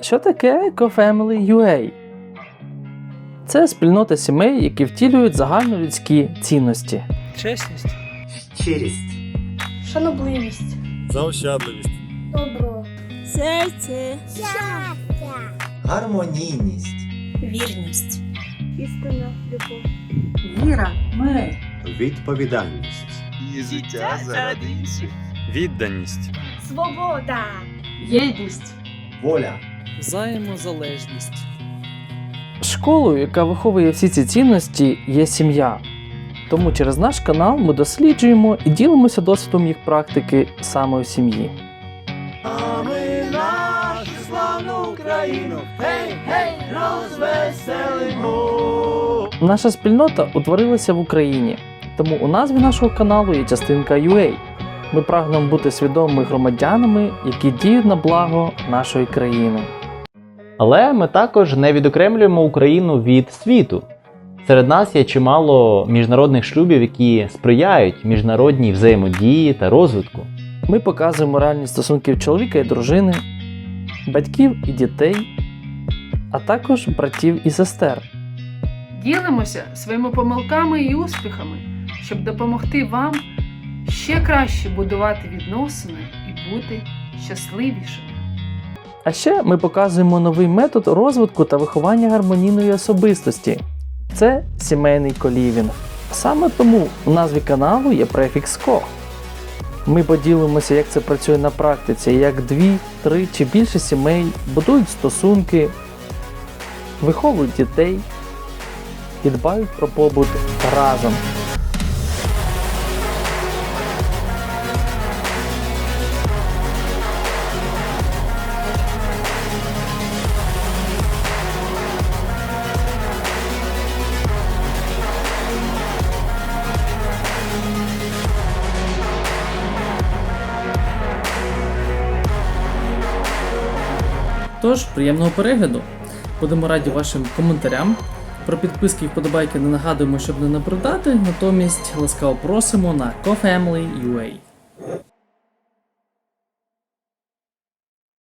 Що таке EcoFamily UA? Це спільнота сімей, які втілюють загальнолюдські цінності. Чесність. щирість, Шанобливість. Заощадливість. Добро. Серце, гармонійність, вірність, Істина. Любов. Віра, мир, Відповідальність. і життя заради інших. Відданість. Свобода. єдність, воля, Взаємозалежність. Школою, яка виховує всі ці цінності, є сім'я. Тому через наш канал ми досліджуємо і ділимося досвідом їх практики саме у сім'ї. А ми нашу славну Україну, гей, гей, розвеселимо. Наша спільнота утворилася в Україні, тому у назві нашого каналу є частинка UA. Ми прагнемо бути свідомими громадянами, які діють на благо нашої країни. Але ми також не відокремлюємо Україну від світу. Серед нас є чимало міжнародних шлюбів, які сприяють міжнародній взаємодії та розвитку. Ми показуємо реальні стосунки чоловіка і дружини, батьків і дітей, а також братів і сестер. Ділимося своїми помилками і успіхами, щоб допомогти вам ще краще будувати відносини і бути щасливішими. А ще ми показуємо новий метод розвитку та виховання гармонійної особистості. Це сімейний колівінг. Саме тому у назві каналу є префікс ко. Ми поділимося, як це працює на практиці, як дві, три чи більше сімей будують стосунки, виховують дітей і дбають про побут разом. Тож, приємного перегляду! Будемо раді вашим коментарям. Про підписки і вподобайки не нагадуємо, щоб не набридати, натомість ласкаво просимо на CoFamily UA.